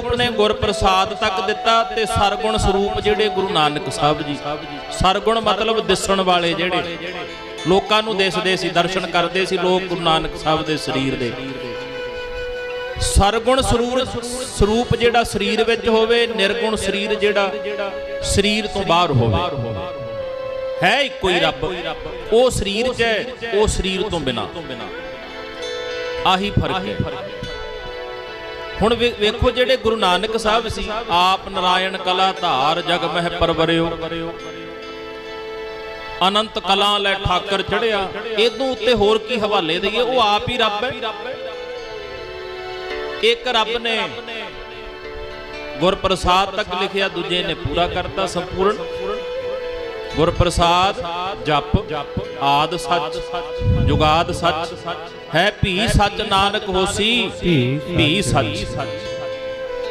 ਸਰੂਪ ਨੇ ਗੁਰ ਪ੍ਰਸਾਦ ਤੱਕ ਦਿੱਤਾ ਤੇ ਸਰਗੁਣ ਸਰੂਪ ਜਿਹੜੇ ਗੁਰੂ ਨਾਨਕ ਸਾਹਿਬ ਜੀ। ਸਰਗੁਣ ਮਤਲਬ ਦਿਸਣ ਵਾਲੇ ਜਿਹੜੇ। ਲੋਕਾਂ ਨੂੰ ਦਿਸਦੇ ਸੀ, ਦਰਸ਼ਨ ਕਰਦੇ ਸੀ ਲੋਕ ਗੁਰੂ ਨਾਨਕ ਸਾਹਿਬ ਦੇ ਸਰੀਰ ਦੇ। ਸਰਗੁਣ ਸਰੂਰ ਸਰੂਪ ਜਿਹੜਾ ਸਰੀਰ ਵਿੱਚ ਹੋਵੇ, ਨਿਰਗੁਣ ਸਰੀਰ ਜਿਹੜਾ ਸਰੀਰ ਤੋਂ ਬਾਹਰ ਹੋਵੇ। ਹੈ ਇੱਕੋ ਹੀ ਰੱਬ। ਉਹ ਸਰੀਰ 'ਚ ਹੈ, ਉਹ ਸਰੀਰ ਤੋਂ ਬਿਨਾ। ਆਹੀ ਫ਼ਰਕ ਹੈ। ਹੁਣ ਵੇਖੋ ਜਿਹੜੇ ਗੁਰੂ ਨਾਨਕ ਸਾਹਿਬ ਸੀ, ਆਪ ਨਾਰਾਇਣ ਕਲਾ ਧਾਰ ਜਗ ਮਹਿ ਪਰਵਰਿਓ। ਅਨੰਤ ਕਲਾ ਲੈ ਠਾਕਰ ਚੜਿਆ ਇਦੋਂ ਉੱਤੇ ਹੋਰ ਕੀ ਹਵਾਲੇ ਦਈਏ? ਉਹ ਆਪ ਹੀ ਰੱਬ ਹੈ। ਇੱਕ ਰੱਬ ਨੇ ਗੁਰਪ੍ਰਸਾਦ ਤੱਕ ਲਿਖਿਆ, ਦੂਜੇ ਨੇ ਪੂਰਾ ਕਰਤਾ ਸੰਪੂਰਨ। ਗੁਰਪ੍ਰਸਾਦ, ਜਪ, ਆਦ ਸੱਚ, ਜੁਗਾਦ ਸੱਚ। ਹੈ ਭੀ ਸੱਚ ਨਾਨਕ ਹੋਸੀ। ਭੀ ਸੱਚ